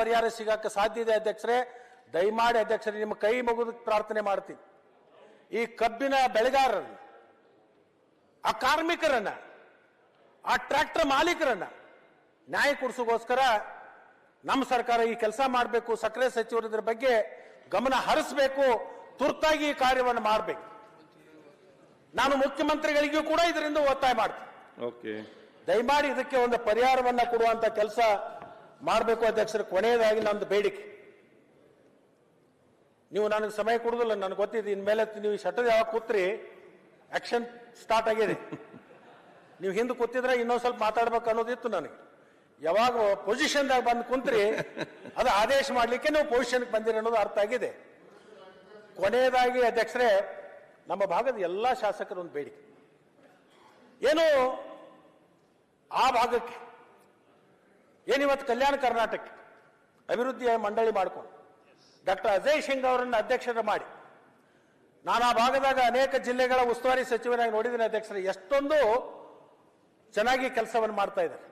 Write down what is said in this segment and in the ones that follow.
ಪರಿಹಾರ ಸಿಗಕ್ಕೆ ಸಾಧ್ಯ ಇದೆ ಅಧ್ಯಕ್ಷರೇ ದಯಮಾಡಿ ಅಧ್ಯಕ್ಷರೇ ನಿಮ್ಮ ಕೈ ಮಗುದಕ್ಕೆ ಪ್ರಾರ್ಥನೆ ಮಾಡ್ತೀನಿ. ಈ ಕಬ್ಬಿನ ಬೆಳೆಗಾರರನ್ನ ಆ ಕಾರ್ಮಿಕರನ್ನ ಆ ಟ್ರ್ಯಾಕ್ಟರ್ ಮಾಲೀಕರನ್ನ ನ್ಯಾಯ ಕೊಡಿಸೋಗೋಸ್ಕರ ನಮ್ಮ ಸರ್ಕಾರ ಈ ಕೆಲಸ ಮಾಡಬೇಕು ಸಕ್ಕರೆ ಸಚಿವರು ಇದ್ರ ಬಗ್ಗೆ ಗಮನ ಹರಿಸಬೇಕು ತುರ್ತಾಗಿ ಈ ಕಾರ್ಯವನ್ನು ಮಾಡಬೇಕು. ನಾನು ಮುಖ್ಯಮಂತ್ರಿಗಳಿಗೂ ಕೂಡ ಇದರಿಂದ ಒತ್ತಾಯ ಮಾಡ್ತೀನಿ. ಓಕೆ ದಯಮಾಡಿ ಇದಕ್ಕೆ ಒಂದು ಪರಿಹಾರವನ್ನ ಕೊಡುವಂತ ಕೆಲಸ ಮಾಡಬೇಕು ಅಧ್ಯಕ್ಷರು ಕೊನೆಯದಾಗಿ ನಮ್ದು ಬೇಡಿಕೆ. ನೀವು ನನಗೆ ಸಮಯ ಕೊಡುದಿಲ್ಲ, ನನಗೆ ಗೊತ್ತಿದೆ ಇನ್ಮೇಲೆ ನೀವು ಶಟರ್ ಯಾವಾಗ ಕೂತ್ರಿ ಆಕ್ಷನ್ ಸ್ಟಾರ್ಟ್ ಆಗಿದೆ. ನೀವು ಹಿಂದೆ ಕೂತಿದ್ರೆ ಇನ್ನೊಂದು ಸ್ವಲ್ಪ ಮಾತಾಡ್ಬೇಕು ಅನ್ನೋದಿತ್ತು ನನಗೆ. ಯಾವಾಗ ಪೊಸಿಷನ್ದಾಗ ಬಂದು ಕುಂತ್ರಿ, ಅದು ಆದೇಶ ಮಾಡಲಿಕ್ಕೆ ನೀವು ಪೊಸಿಷನ್ಗೆ ಬಂದಿರಿ ಅನ್ನೋದು ಅರ್ಥ ಆಗಿದೆ. ಕೊನೆಯದಾಗಿ ಅಧ್ಯಕ್ಷರೇ, ನಮ್ಮ ಭಾಗದ ಎಲ್ಲ ಶಾಸಕರ ಒಂದು ಬೇಡಿಕೆ. ಏನು ಆ ಭಾಗಕ್ಕೆ ಏನಿವತ್ತು ಕಲ್ಯಾಣ ಕರ್ನಾಟಕ ಅಭಿವೃದ್ಧಿ ಮಂಡಳಿ ಮಾಡ್ಕೊಂಡು ಡಾಕ್ಟರ್ ಅಜಯ್ ಸಿಂಗ್ ಅವರನ್ನು ಅಧ್ಯಕ್ಷರ ಮಾಡಿ ನಾನಾ ಭಾಗದಾಗ ಅನೇಕ ಜಿಲ್ಲೆಗಳ ಉಸ್ತುವಾರಿ ಸಚಿವರಾಗಿ ನೋಡಿದ್ದೀನಿ ಅಧ್ಯಕ್ಷರು. ಎಷ್ಟೊಂದು ಚೆನ್ನಾಗಿ ಕೆಲಸವನ್ನು ಮಾಡ್ತಾ ಇದ್ದಾರೆ.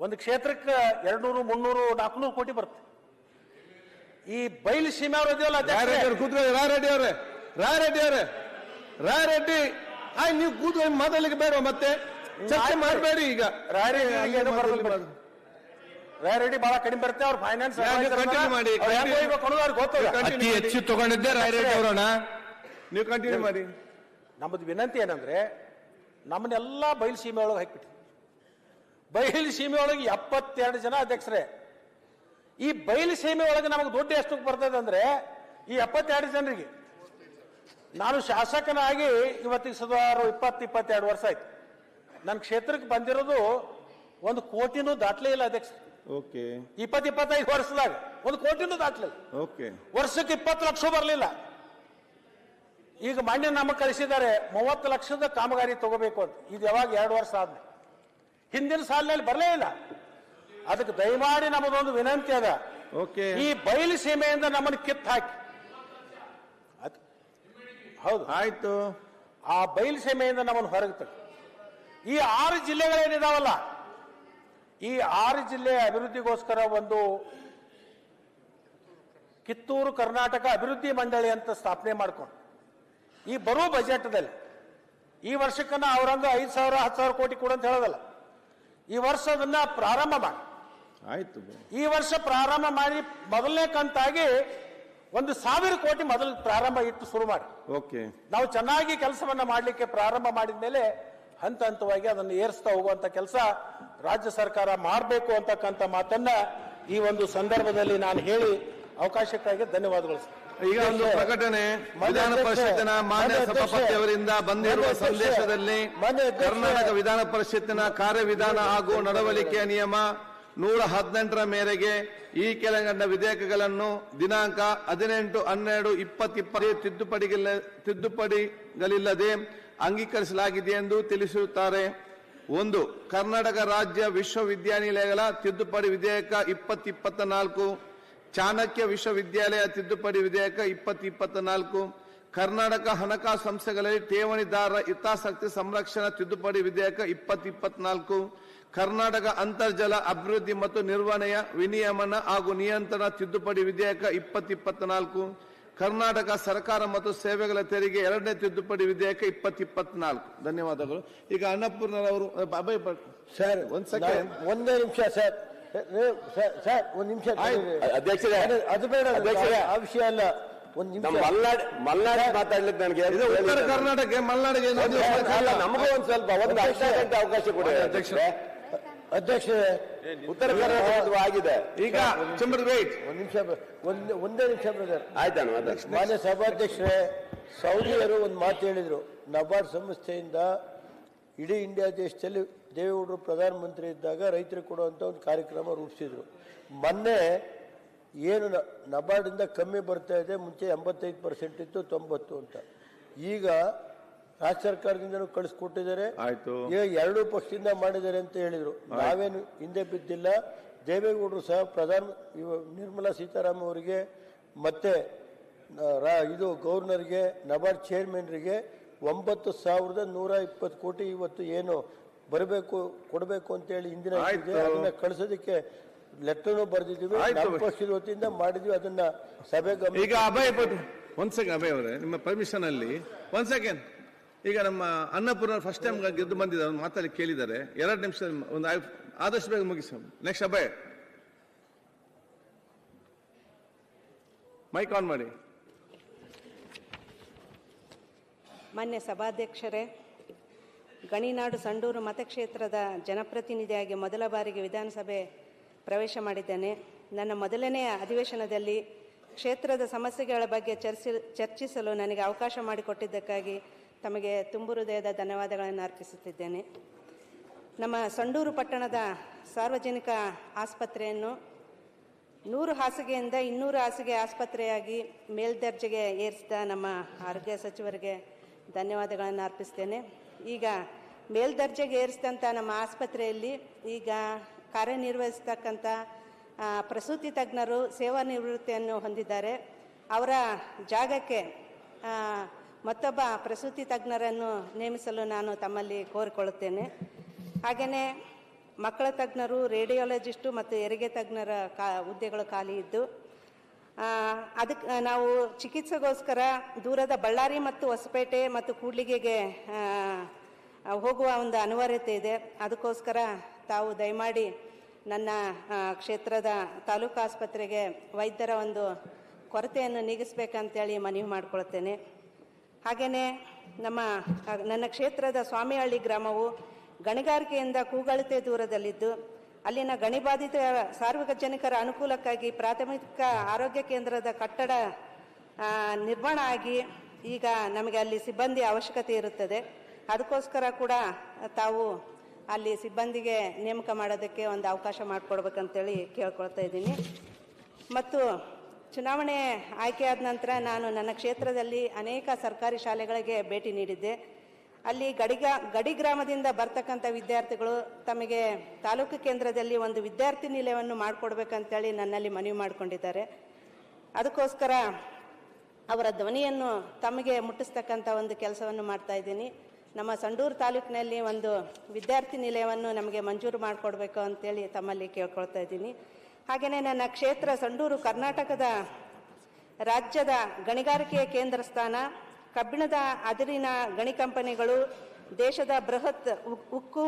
ಒಂದು ಕ್ಷೇತ್ರಕ್ಕೆ ಎರಡ್ನೂರು ಮುನ್ನೂರು ನಾಲ್ಕುನೂರು ಕೋಟಿ ಬರುತ್ತೆ. ಈ ಬೈಲು ಸೀಮೆ ಅವರು ಇದೆಯಲ್ಲ ರಾಯರೆಡ್ಡಿ ಅವ್ರು ರಾಯರೆಡ್ಡಿ ಅವರೇ. ರಾಯರೆಡ್ಡಿ ಆಯ್ ನೀವು ಕೂತ್ಕೊಂಡು ಮಾತಾಡ್ಲಿಕ್ಕೆ ಬೇಡ ಮತ್ತೆ. ಮಾಡಬೇಡಿ ಈಗ. ರಾಯರೆಡ್ಡಿ ಹಂಗೆ ಏನು ಮಾತಾಡ್ಲಿ ಬರೋದಿಲ್ಲ. ಮಾಡು. ರಾಯರೆಡ್ಡಿ ಬಹಳ ಕಡಿಮೆ ಬರುತ್ತೆ ಅವ್ರ ಫೈನಾನ್ಸ್ ಮಾಡಿ, ಅತಿ ಹೆಚ್ಚು ತಗೊಂಡಿದ್ದೆ ರಾಯರೆಡ್ಡಿ ಅವರಣ ನೀವು ಕಂಟಿನ್ಯೂ ಮಾಡಿ. ನಮ್ಮದು ವಿನಂತಿ ಏನಂದ್ರೆ ನಮ್ಮನ್ನೆಲ್ಲ ಬಯಲು ಸೀಮೆ ಒಳಗೆ ಹಾಕಿಬಿಟ್ಟು ಬಯಲು ಸೀಮೆ ಒಳಗೆ ಎಪ್ಪತ್ತೆರಡು ಜನ ಅಧ್ಯಕ್ಷರೇ. ಈ ಬಯಲು ಸೀಮೆ ಒಳಗೆ ನಮಗೆ ದುಡ್ಡು ಎಷ್ಟು ಬರ್ತದೆ ಅಂದ್ರೆ ಈ ಎಪ್ಪತ್ತೆರಡು ಜನರಿಗೆ. ನಾನು ಶಾಸಕನಾಗಿ ಇವತ್ತಿಗೆ ಸುಮಾರು ಇಪ್ಪತ್ತು ಇಪ್ಪತ್ತೆರಡು ವರ್ಷ ಆಯ್ತು. ನನ್ನ ಕ್ಷೇತ್ರಕ್ಕೆ ಬಂದಿರೋದು ಒಂದು ಕೋಟಿನೂ ದಾಟ್ಲೇ ಇಲ್ಲ ಅಧ್ಯಕ್ಷ ಓಕೆ ಇಪ್ಪತ್ತು ಇಪ್ಪತ್ತೈದು ವರ್ಷದಾಗ ಒಂದು ಕೋಟಿನೂ ದಾಟ್ಲಿಲ್ಲ ಓಕೆ ವರ್ಷಕ್ಕೆ ಇಪ್ಪತ್ತು ಲಕ್ಷ ಬರಲಿಲ್ಲ. ಈಗ ಮಾನ್ಯ ನಮ್ಮ ಕಳಿಸಿದ್ದಾರೆ ಮೂವತ್ತು ಲಕ್ಷದ ಕಾಮಗಾರಿ ತಗೋಬೇಕು ಅಂತ. ಇದು ಯಾವಾಗ ಎರಡು ವರ್ಷ ಆದ್ಮೇಲೆ. ಹಿಂದಿನ ಸಾಲಿನಲ್ಲಿ ಬರಲೇ ಇಲ್ಲ. ಅದಕ್ಕೆ ದಯಮಾಡಿ ನಮ್ಮದೊಂದು ವಿನಂತಿ ಅದ. ಓಕೆ ಈ ಬಯಲು ಸೀಮೆಯಿಂದ ನಮ್ಮನ್ನು ಕಿತ್ತು ಹಾಕಿ ಅದ್- ಹೌದು. ಆಯ್ತು. ಆ ಬಯಲು ಸೀಮೆಯಿಂದ ನಮ್ಮನ್ನು ಹೊರಗೆ ತೆಗೆ. ಈ ಆರು ಜಿಲ್ಲೆಗಳೇನಿದಾವಲ್ಲ ಈ ಆರು ಜಿಲ್ಲೆ ಅಭಿವೃದ್ಧಿಗೋಸ್ಕರ ಒಂದು ಕಿತ್ತೂರು ಕರ್ನಾಟಕ ಅಭಿವೃದ್ಧಿ ಮಂಡಳಿ ಅಂತ ಸ್ಥಾಪನೆ ಮಾಡಿಕೊಂಡು ಈ ಬರೋ ಬಜೆಟ್ದಲ್ಲಿ ಈ ವರ್ಷಕ್ಕನ್ನ ಅವರಂಗ ಐದು ಸಾವಿರ ಹತ್ತು ಸಾವಿರ ಕೋಟಿ ಕೊಡು ಅಂತ ಹೇಳೋದಲ್ಲ ಈ ವರ್ಷ ಅದನ್ನ ಪ್ರಾರಂಭ ಮಾಡಿ. ಆಯ್ತು. ಈ ವರ್ಷ ಪ್ರಾರಂಭ ಮಾಡಿ ಮೊದಲನೇ ಕಂತಾಗಿ ಒಂದು ಸಾವಿರ ಕೋಟಿ ಮೊದಲು ಪ್ರಾರಂಭ ಇಟ್ಟು ಶುರು ಮಾಡಿ. ಓಕೆ. ನಾವು ಚೆನ್ನಾಗಿ ಕೆಲಸವನ್ನ ಮಾಡಲಿಕ್ಕೆ ಪ್ರಾರಂಭ ಮಾಡಿದ ಮೇಲೆ ಹಂತ ಹಂತವಾಗಿ ಅದನ್ನು ಏರಿಸ್ತಾ ಹೋಗುವಂತ ಕೆಲಸ ರಾಜ್ಯ ಸರ್ಕಾರ ಮಾಡಬೇಕು ಅಂತಕ್ಕಂಥ ಮಾತನ್ನ ಈ ಒಂದು ಸಂದರ್ಭದಲ್ಲಿ ನಾನು ಹೇಳಿ ಅವಕಾಶಕ್ಕಾಗಿ ಧನ್ಯವಾದಗಳು. ಈಗ ಒಂದು ಪ್ರಕಟಣೆ ವಿಧಾನ ಪರಿಷತ್ತಿನ ಮಾನ್ಯ ಸಭಾಪತಿಯವರಿಂದ ಬಂದಿರುವ ಸಂದೇಶದಲ್ಲಿ ಕರ್ನಾಟಕ ವಿಧಾನ ಪರಿಷತ್ತಿನ ಕಾರ್ಯವಿಧಾನ ಹಾಗೂ ನಡವಳಿಕೆಯ ನಿಯಮ ನೂರ ಹದಿನೆಂಟರ ಮೇರೆಗೆ ಈ ಕೆಳಗಂಡ ವಿಧೇಯಕಗಳನ್ನು ದಿನಾಂಕ ಹದಿನೆಂಟು ಹನ್ನೆರಡು ಇಪ್ಪತ್ತಿಪ್ಪತ್ತು ತಿದ್ದುಪಡಿಗಿಲ್ಲ ತಿದ್ದುಪಡಿಗಳಿಲ್ಲದೆ ಅಂಗೀಕರಿಸಲಾಗಿದೆ ಎಂದು ತಿಳಿಸುತ್ತಾರೆ ಒಂದು, ಕರ್ನಾಟಕ ರಾಜ್ಯ ವಿಶ್ವವಿದ್ಯಾನಿಲಯಗಳ ತಿದ್ದುಪಡಿ ವಿಧೇಯಕ ಇಪ್ಪತ್ತಿಪ್ಪತ್ತ ನಾಲ್ಕು ಚಾಣಕ್ಯ ವಿಶ್ವವಿದ್ಯಾಲಯ ತಿದ್ದುಪಡಿ ವಿಧೇಯಕ ಇಪ್ಪತ್ತು ಇಪ್ಪತ್ತ ನಾಲ್ಕು ಕರ್ನಾಟಕ ಹಣಕಾಸು ಸಂಸ್ಥೆಗಳಲ್ಲಿ ಠೇವಣಿದಾರರ ಹಿತಾಸಕ್ತಿ ಸಂರಕ್ಷಣಾ ತಿದ್ದುಪಡಿ ವಿಧೇಯಕ ಇಪ್ಪತ್ತಿಪ್ಪತ್ನಾಲ್ಕು ಕರ್ನಾಟಕ ಅಂತರ್ಜಲ ಅಭಿವೃದ್ಧಿ ಮತ್ತು ನಿರ್ವಹಣೆಯ ವಿನಿಯಮನ ಹಾಗೂ ನಿಯಂತ್ರಣ ತಿದ್ದುಪಡಿ ವಿಧೇಯಕ ಇಪ್ಪತ್ತು ಇಪ್ಪತ್ನಾಲ್ಕು ಕರ್ನಾಟಕ ಸರ್ಕಾರ ಮತ್ತು ಸೇವೆಗಳ ತೆರಿಗೆ ಎರಡನೇ ತಿದ್ದುಪಡಿ ವಿಧೇಯಕ ಇಪ್ಪತ್ತು ಇಪ್ಪತ್ನಾಲ್ಕು ಧನ್ಯವಾದಗಳು. ಈಗ ಅನ್ನಪೂರ್ಣರವರು ಅಭಯ್ ಭಟ್ ಸರ್ ಒಂದ್ ಸೆಕೆಂಡ್. ಒಂದೇ ನಿಮಿಷ ಸರ್. ಸರ್, ಒಂದ್ ನಿಮಿಷ. ಅಧ್ಯಕ್ಷ ಅಧ್ಯಕ್ಷರೇ. ಅದು- ಬೇಡ ಅಧ್ಯಕ್ಷರೇ. ಆ ವಿಷಯ ಅಲ್ಲ. ಒಂದ್ ನಿಮಿಷ. ಮಲ್ನಾಡ್ ಮಲ್ನಾಡ್ ಮಾತಾಡ್ಲಿಕ್ಕೆ ನನಗೆ ಉತ್ತರ ಕರ್ನಾಟಕ ಮಲ್ನಾಡಿಗೆ ನಮಗೂ ಒಂದ್ ಸ್ವಲ್ಪ ಒಂದು ಅರ್ಧ ಗಂಟೆ ಅವಕಾಶ ಕೊಡಿ. ಅಧ್ಯಕ್ಷರೇ. ಅಧ್ಯಕ್ಷರೇ ಉತ್ತರ ಕರ್ನಾಟಕ ಆಗಿದೆ. ಈಗ ಒಂದ್ ನಿಮಿಷ. ಒಂದ್ ಒಂದೇ ನಿಮಿಷ ಬ್ರದರ್ ಆಯ್ತಾನು ಅಧ್ಯಕ್ಷ ಮಾನ್ಯ ಸಭಾಧ್ಯಕ್ಷರೇ ಸೌದಿಯರು ಒಂದು ಮಾತು ಹೇಳಿದ್ರು. ನಬಾರ್ಡ್ ಸಂಸ್ಥೆಯಿಂದ ಇಡೀ ಇಂಡಿಯಾ ದೇಶದಲ್ಲಿ ದೇವೇಗೌಡರು ಪ್ರಧಾನಮಂತ್ರಿ ಇದ್ದಾಗ ರೈತರಿಗೆ ಕೊಡುವಂಥ ಒಂದು ಕಾರ್ಯಕ್ರಮ ರೂಪಿಸಿದ್ರು. ಮೊನ್ನೆ ಏನು ನಬಾರ್ಡಿಂದ ಕಮ್ಮಿ ಬರ್ತಾ ಇದೆ ಮುಂಚೆ ಎಂಬತ್ತೈದು ಪರ್ಸೆಂಟ್ ಇತ್ತು ತೊಂಬತ್ತು ಅಂತ. ಈಗ ರಾಜ್ಯ ಸರ್ಕಾರದಿಂದ ಕಳಿಸ್ಕೊಟ್ಟಿದ್ದಾರೆ. ಆಯ್ತು. ಈಗ ಎರಡೂ ಪಕ್ಷದಿಂದ ಮಾಡಿದ್ದಾರೆ ಅಂತ ಹೇಳಿದ್ರು. ನಾವೇನು ಹಿಂದೆ ಬಿದ್ದಿಲ್ಲ. ದೇವೇಗೌಡರು ಸಹ ಪ್ರಧಾನ ನಿರ್ಮಲಾ ಸೀತಾರಾಮನ್ ಅವರಿಗೆ ಮತ್ತೆ ಇದು ಗವರ್ನರ್ಗೆ ನಬಾರ್ಡ್ ಚೇರ್ಮನ್ರಿಗೆ ಒಂಬತ್ತು ಸಾವಿರದ ನೂರ ಇಪ್ಪತ್ತು ಕೋಟಿ ಇವತ್ತು ಏನು ಬರಬೇಕು ಕೊಡಬೇಕು ಅಂತೇಳಿ ಹಿಂದಿನ ಆಯ್ತು. ಇದೆ, ಅದನ್ನ ಕಳಿಸೋದಕ್ಕೆ ಲೆಟರ್ನು ಬರೆದಿದ್ದೀವಿ. ಪಕ್ಷದ ವತಿಯಿಂದ ಮಾಡಿದ್ವಿ ಅದನ್ನ ಸಭೆ ಗಮನ ಈಗ ಅಭಯ ಒಂದ್ ಸೆಕೆಂಡ್ ಅಭಯ್ ಅವರೇ ನಿಮ್ಮ ಪರ್ಮಿಷನ್ ಅಲ್ಲಿ ಒಂದ್ ಸೆಕೆಂಡ್ ಈಗ ನಮ್ಮ ಅನ್ನಪೂರ್ಣ ಫಸ್ಟ್ ಟೈಮ್ ಗೆದ್ದು ಬಂದಿದ್ದಾರೆ ಮಾತಲ್ಲಿ ಕೇಳಿದ್ದಾರೆ. ಎರಡು ನಿಮಿಷ ಒಂದು ಆದಷ್ಟು ಬೇಗ ಮುಗಿಸ. ನೆಕ್ಸ್ಟ್ ಅಭಯ್ ಮೈಕ್ ಆನ್ ಮಾಡಿ. ಮಾನ್ಯ ಸಭಾಧ್ಯಕ್ಷರೇ, ಗಣಿನಾಡು ಸಂಡೂರು ಮತಕ್ಷೇತ್ರದ ಜನಪ್ರತಿನಿಧಿಯಾಗಿ ಮೊದಲ ಬಾರಿಗೆ ವಿಧಾನಸಭೆ ಪ್ರವೇಶ ಮಾಡಿದ್ದೇನೆ. ನನ್ನ ಮೊದಲನೆಯ ಅಧಿವೇಶನದಲ್ಲಿ ಕ್ಷೇತ್ರದ ಸಮಸ್ಯೆಗಳ ಬಗ್ಗೆ ಚರ್ಚಿ, ಚರ್ಚಿಸಲು ನನಗೆ ಅವಕಾಶ ಮಾಡಿಕೊಟ್ಟಿದ್ದಕ್ಕಾಗಿ ತಮಗೆ ತುಂಬು ಹೃದಯದ ಧನ್ಯವಾದಗಳನ್ನು ಅರ್ಪಿಸುತ್ತಿದ್ದೇನೆ. ನಮ್ಮ ಸಂಡೂರು ಪಟ್ಟಣದ ಸಾರ್ವಜನಿಕ ಆಸ್ಪತ್ರೆಯನ್ನು ನೂರು ಹಾಸಿಗೆಯಿಂದ ಇನ್ನೂರು ಹಾಸಿಗೆ ಆಸ್ಪತ್ರೆಯಾಗಿ ಮೇಲ್ದರ್ಜೆಗೆ ಏರಿಸಿದ ನಮ್ಮ ಆರೋಗ್ಯ ಸಚಿವರಿಗೆ ಧನ್ಯವಾದಗಳನ್ನು ಅರ್ಪಿಸ್ತೇನೆ. ಈಗ ಮೇಲ್ದರ್ಜೆಗೆ ಏರಿಸಿದಂಥ ನಮ್ಮ ಆಸ್ಪತ್ರೆಯಲ್ಲಿ ಈಗ ಕಾರ್ಯನಿರ್ವಹಿಸ್ತಕ್ಕಂಥ ಪ್ರಸೂತಿ ತಜ್ಞರು ಸೇವಾ ನಿವೃತ್ತಿಯನ್ನು ಹೊಂದಿದ್ದಾರೆ. ಅವರ ಜಾಗಕ್ಕೆ ಮತ್ತೊಬ್ಬ ಪ್ರಸೂತಿ ತಜ್ಞರನ್ನು ನೇಮಿಸಲು ನಾನು ತಮ್ಮಲ್ಲಿ ಕೋರಿಕೊಳ್ಳುತ್ತೇನೆ. ಹಾಗೆಯೇ ಮಕ್ಕಳ ತಜ್ಞರು, ರೇಡಿಯೋಲಜಿಸ್ಟು ಮತ್ತು ಹೆರಿಗೆ ತಜ್ಞರ ಕಾ, ಹುದ್ದೆಗಳು ಖಾಲಿ ಇದ್ದು ಅದಕ್ಕೆ ನಾವು ಚಿಕಿತ್ಸೆಗೋಸ್ಕರ ದೂರದ ಬಳ್ಳಾರಿ ಮತ್ತು ಹೊಸಪೇಟೆ ಮತ್ತು ಕೂಡ್ಲಿಗೆಗೆ ಹೋಗುವ ಒಂದು ಅನಿವಾರ್ಯತೆ ಇದೆ. ಅದಕ್ಕೋಸ್ಕರ ತಾವು ದಯಮಾಡಿ ನನ್ನ ಕ್ಷೇತ್ರದ ತಾಲೂಕು ಆಸ್ಪತ್ರೆಗೆ ವೈದ್ಯರ ಒಂದು ಕೊರತೆಯನ್ನು ನೀಗಿಸ್ಬೇಕಂತೇಳಿ ಮನವಿ ಮಾಡಿಕೊಳ್ತೇನೆ. ಹಾಗೆಯೇ ನಮ್ಮ ನನ್ನ ಕ್ಷೇತ್ರದ ಸ್ವಾಮಿಹಳ್ಳಿ ಗ್ರಾಮವು ಗಣಿಗಾರಿಕೆಯಿಂದ ಕೂಗಳತೆ ದೂರದಲ್ಲಿದ್ದು, ಅಲ್ಲಿನ ಗಣಿಬಾಧಿತ ಸಾರ್ವಜನಿಕರ ಅನುಕೂಲಕ್ಕಾಗಿ ಪ್ರಾಥಮಿಕ ಆರೋಗ್ಯ ಕೇಂದ್ರದ ಕಟ್ಟಡ ನಿರ್ಮಾಣ ಆಗಿ ಈಗ ನಮಗೆ ಅಲ್ಲಿ ಸಿಬ್ಬಂದಿ ಅವಶ್ಯಕತೆ ಇರುತ್ತದೆ. ಅದಕ್ಕೋಸ್ಕರ ಕೂಡ ತಾವು ಅಲ್ಲಿ ಸಿಬ್ಬಂದಿಗೆ ನೇಮಕ ಮಾಡೋದಕ್ಕೆ ಒಂದು ಅವಕಾಶ ಮಾಡಿಕೊಡ್ಬೇಕಂತೇಳಿ ಕೇಳ್ಕೊಳ್ತಾ ಇದ್ದೀನಿ. ಮತ್ತು ಚುನಾವಣೆ ಆಯ್ಕೆಯಾದ ನಂತರ ನಾನು ನನ್ನ ಕ್ಷೇತ್ರದಲ್ಲಿ ಅನೇಕ ಸರ್ಕಾರಿ ಶಾಲೆಗಳಿಗೆ ಭೇಟಿ ನೀಡಿದ್ದೆ. ಅಲ್ಲಿ ಗಡಿಗ, ಗಡಿ ಗ್ರಾಮದಿಂದ ಬರ್ತಕ್ಕಂಥ ವಿದ್ಯಾರ್ಥಿಗಳು ತಮಗೆ ತಾಲೂಕು ಕೇಂದ್ರದಲ್ಲಿ ಒಂದು ವಿದ್ಯಾರ್ಥಿ ನಿಲಯವನ್ನು ಮಾಡಿಕೊಡ್ಬೇಕಂತೇಳಿ ನನ್ನಲ್ಲಿ ಮನವಿ ಮಾಡಿಕೊಂಡಿದ್ದಾರೆ. ಅದಕ್ಕೋಸ್ಕರ ಅವರ ಧ್ವನಿಯನ್ನು ತಮಗೆ ಮುಟ್ಟಿಸ್ತಕ್ಕಂಥ ಒಂದು ಕೆಲಸವನ್ನು ಮಾಡ್ತಾ ಇದ್ದೀನಿ. ನಮ್ಮ ಸಂಡೂರು ತಾಲೂಕಿನಲ್ಲಿ ಒಂದು ವಿದ್ಯಾರ್ಥಿ ನಿಲಯವನ್ನು ನಮಗೆ ಮಂಜೂರು ಮಾಡಿಕೊಡ್ಬೇಕು ಅಂತೇಳಿ ತಮ್ಮಲ್ಲಿ ಕೇಳ್ಕೊಳ್ತಾ ಇದ್ದೀನಿ. ಹಾಗೆಯೇ ನನ್ನ ಕ್ಷೇತ್ರ ಸಂಡೂರು ಕರ್ನಾಟಕದ ರಾಜ್ಯದ ಗಣಿಗಾರಿಕೆಯ ಕೇಂದ್ರ ಸ್ಥಾನ, ಕಬ್ಬಿಣದ ಅದಿರಿನ ಗಣಿ ಕಂಪನಿಗಳು, ದೇಶದ ಬೃಹತ್ ಉಕ್ಕು,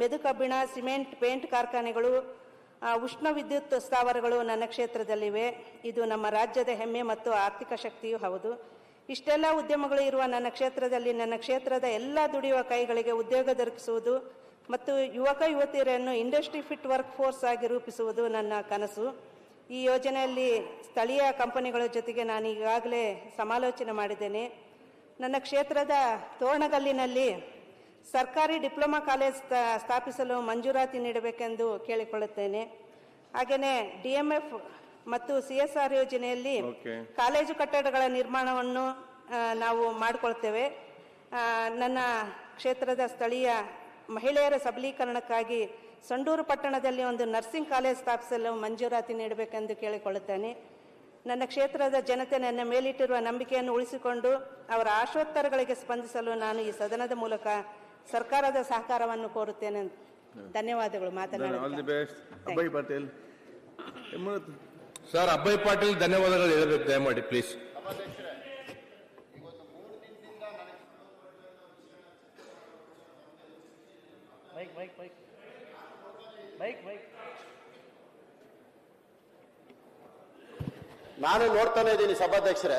ಮೆದು ಕಬ್ಬಿಣ, ಸಿಮೆಂಟ್, ಪೇಂಟ್ ಕಾರ್ಖಾನೆಗಳು ಉಷ್ಣ ವಿದ್ಯುತ್ ಸ್ಥಾವರಗಳು ನನ್ನ ಕ್ಷೇತ್ರದಲ್ಲಿವೆ. ಇದು ನಮ್ಮ ರಾಜ್ಯದ ಹೆಮ್ಮೆ ಮತ್ತು ಆರ್ಥಿಕ ಶಕ್ತಿಯೂ ಹೌದು. ಇಷ್ಟೆಲ್ಲ ಉದ್ಯಮಗಳು ಇರುವ ನನ್ನ ಕ್ಷೇತ್ರದಲ್ಲಿ ನನ್ನ ಕ್ಷೇತ್ರದ ಎಲ್ಲ ದುಡಿಯುವ ಕೈಗಳಿಗೆ ಉದ್ಯೋಗ ದೊರಕಿಸುವುದು ಮತ್ತು ಯುವಕ ಯುವತಿಯರನ್ನು ಇಂಡಸ್ಟ್ರಿ ಫಿಟ್ ವರ್ಕ್ ಫೋರ್ಸ್ ಆಗಿ ರೂಪಿಸುವುದು ನನ್ನ ಕನಸು. ಈ ಯೋಜನೆಯಲ್ಲಿ ಸ್ಥಳೀಯ ಕಂಪನಿಗಳ ಜೊತೆಗೆ ನಾನು ಈಗಾಗಲೇ ಸಮಾಲೋಚನೆ ಮಾಡಿದ್ದೇನೆ. ನನ್ನ ಕ್ಷೇತ್ರದ ತೋರಣಗಲ್ಲಿನಲ್ಲಿ ಸರ್ಕಾರಿ ಡಿಪ್ಲೊಮಾ ಕಾಲೇಜ್ ಸ್ಥಾಪಿಸಲು ಮಂಜೂರಾತಿ ನೀಡಬೇಕೆಂದು ಕೇಳಿಕೊಳ್ಳುತ್ತೇನೆ. ಹಾಗೆಯೇ ಡಿ ಎಂ ಎಫ್ ಮತ್ತು ಸಿ ಎಸ್ ಆರ್ ಯೋಜನೆಯಲ್ಲಿ ಕಾಲೇಜು ಕಟ್ಟಡಗಳ ನಿರ್ಮಾಣವನ್ನು ನಾವು ಮಾಡಿಕೊಳ್ತೇವೆ. ನನ್ನ ಕ್ಷೇತ್ರದ ಸ್ಥಳೀಯ ಮಹಿಳೆಯರ ಸಬಲೀಕರಣಕ್ಕಾಗಿ ಸಂಡೂರು ಪಟ್ಟಣದಲ್ಲಿ ಒಂದು ನರ್ಸಿಂಗ್ ಕಾಲೇಜ್ ಸ್ಥಾಪಿಸಲು ಮಂಜೂರಾತಿ ನೀಡಬೇಕೆಂದು ಕೇಳಿಕೊಳ್ಳುತ್ತೇನೆ. ನನ್ನ ಕ್ಷೇತ್ರದ ಜನತೆ ನನ್ನ ಮೇಲಿಟ್ಟಿರುವ ನಂಬಿಕೆಯನ್ನು ಉಳಿಸಿಕೊಂಡು ಅವರ ಆಶೋತ್ತರಗಳಿಗೆ ಸ್ಪಂದಿಸಲು ನಾನು ಈ ಸದನದ ಮೂಲಕ ಸರ್ಕಾರದ ಸಹಕಾರವನ್ನು ಕೋರುತ್ತೇನೆ. ಧನ್ಯವಾದಗಳು ಮಾತನಾಡಿ ಪಾಟೀಲ್ ಸರ್ ಅಭಯ್ ಪಾಟೀಲ್ ಧನ್ಯವಾದಗಳು ಹೇಳಬೇಕು ದಯಮಾಡಿ ಪ್ಲೀಸ್ ನಾನು ನೋಡ್ತಾನೆ ಇದ್ದೀನಿ ಸಭಾಧ್ಯಕ್ಷರೇ.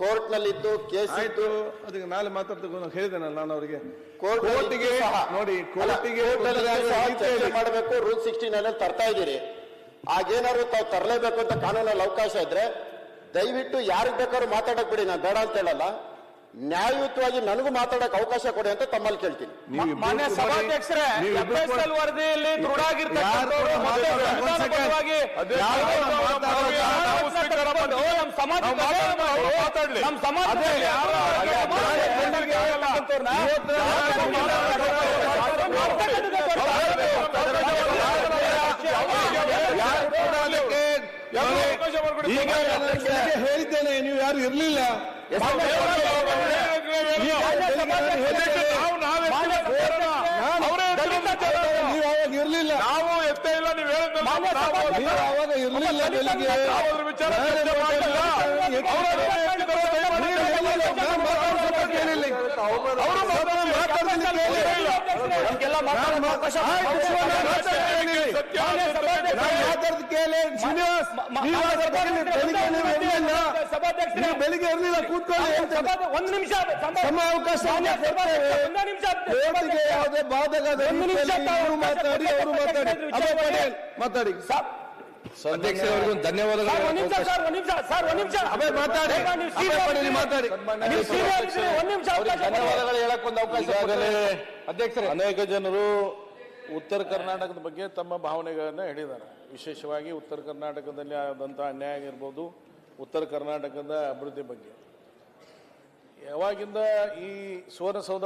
ಕೋರ್ಟ್ನಲ್ಲಿದ್ದು ಕೇಸ್ ಆಯ್ತು ಅದಕ್ಕೆ ನಾಳೆ ಮಾತಾಡ್ತಾ ಹೇಳಿದ್ದೇನಲ್ಲ ನಾನು ಅವರಿಗೆ. ಕೋರ್ಟ್ ಕೋರ್ಟಿಗೆ ನೋಡಿ ಕೋರ್ಟಿಗೆ ಮಾಡಬೇಕು ರೂಲ್ ಸಿಕ್ಸ್ಟೀನ್ ಅಲ್ಲಿ ತರ್ತಾ ಇದ್ದೀರಿ. ಆಗೇನಾದ್ರು ತಾವು ತರಲೇಬೇಕು ಅಂತ ಕಾನೂನಲ್ಲಿ ಅವಕಾಶ ಇದ್ರೆ ದಯವಿಟ್ಟು ಯಾರಿಗೆ ಬೇಕಾದ್ರೂ ಮಾತಾಡಕ್ ಬಿಡಿ ನಾನು ಬೇಡ ಅಂತ ಹೇಳಲ್ಲ. ನ್ಯಾಯಯುತವಾಗಿ ನನಗೂ ಮಾತಾಡಕ್ ಅವಕಾಶ ಕೊಡಿ ಅಂತ ತಮ್ಮಲ್ಲಿ ಕೇಳ್ತೀನಿ ಮಾನ್ಯ ಸಭಾಧ್ಯಕ್ಷರೇ ವರದಿಯಲ್ಲಿ ದೃಢ ಮತ್ತೆ ಸಂವಿಧಾನಬದ್ಧವಾಗಿ ಮಾಡ್ತೀವಿ. ನಮ್ಮ ಸಮಾಜ ನಾವು ಮಾತಾಡ್ಲಿ. ನಮ್ಮ ಸಮಾಜದಲ್ಲಿ ಯಾರು ಹೇಳಿದ್ದೇನೆ ನೀವು ಯಾರು ಇರ್ಲಿಲ್ಲ. ನಾವು ಅವಾಗ ಇರಲಿಲ್ಲ. ನಾವು ಎತ್ತೇ ಇಲ್ಲ ನೀವು ಹೇಳಿದ ಮಾನ್ಯ ಸಭಾಧ್ಯಕ್ಷರೇ, ನೀವು ಅವಾಗ ಇರ್ಲಿಲ್ಲ ಬೆಳಿಗ್ಗೆ. ವಿಚಾರ. ಅವ್ರು ಹೇಳಿದ್ರು, ಶ್ರೀನಿವಾಸ್ ನೀವು ಮಾತಾಡ್ತೀನಿ ಬೆಳಿಗ್ಗೆ ಇರಲಿಲ್ಲ. ಕೂತ್ಕೊಳ್ಳಿ ಒಂದು ನಿಮಿಷ ಸಮಾವಕಾಶ ಯಾವುದೇ ಬಾಧಕ ಇವ್ರು ಮಾತಾಡಿ ಅವರು ಮಾತಾಡಿ. ಅಭಯ ಪಟೇಲ್ ಮಾತಾಡಿ ಅಧ್ಯಕ್ಷರವರಿಗೂ ಧನ್ಯವಾದಗಳು. ಒಂದ್ ನಿಮಿಷ ಹೇಳೋಕೆ ಸರ್ ಒಂದ್ ನಿಮಿಷ ಸರ್ ಒಂದ್ ನಿಮಿಷ. ಅಭಯ ಮಾತಾಡಿ. ಅಭಯ ಪಟೇಲ್ ಮಾತಾಡಿ ಒಂದ್ ನಿಮಿಷ ಅವಕಾಶ ಧನ್ಯವಾದಗಳು ಹೇಳಕ್ ಒಂದು ಅವಕಾಶ ಅಧ್ಯಕ್ಷರೇ. ಅನೇಕ ಜನರು ಉತ್ತರ ಕರ್ನಾಟಕದ ಬಗ್ಗೆ ತಮ್ಮ ಭಾವನೆಗಳನ್ನ ಹೇಳಿದ್ದಾರೆ. ವಿಶೇಷವಾಗಿ ಉತ್ತರ ಕರ್ನಾಟಕದಲ್ಲಿ ಆದಂಥ ಅನ್ಯಾಯ ಆಗಿರ್ಬೋದು ಉತ್ತರ ಕರ್ನಾಟಕದ ಅಭಿವೃದ್ಧಿ ಬಗ್ಗೆ. ಯಾವಾಗಿಂದ ಈ ಸುವರ್ಣಸೌಧ